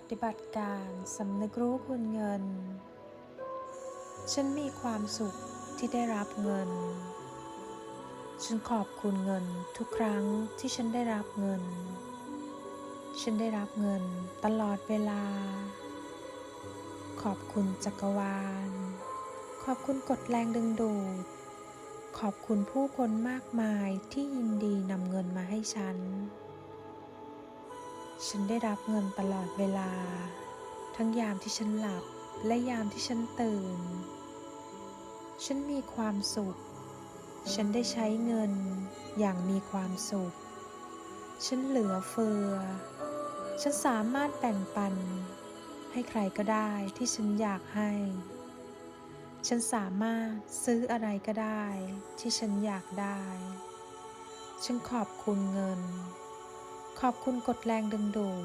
ปฏิบัติการสำนึกรู้คุณเงิน ฉันมีความสุขที่ได้รับเงิน ฉันขอบคุณเงินทุกครั้งที่ฉันได้รับเงิน ฉันได้รับเงินตลอดเวลา ขอบคุณจักรวาล ขอบคุณกฎแรงดึงดูด ขอบคุณผู้คนมากมายที่ยินดีนำเงินมาให้ฉัน ฉันได้รับเงินตลอดเวลา ทั้งยามที่ฉันหลับและยามที่ฉันตื่น ฉันมีความสุข ฉันได้ใช้เงินอย่างมีความสุข ฉันเหลือเฟือ ฉันสามารถแบ่งปัน ให้ใครก็ได้ที่ฉันอยากให้ ฉันสามารถซื้ออะไรก็ได้ที่ฉันอยากได้ ฉันขอบคุณเงิน ขอบคุณกฎแรงดึงดูด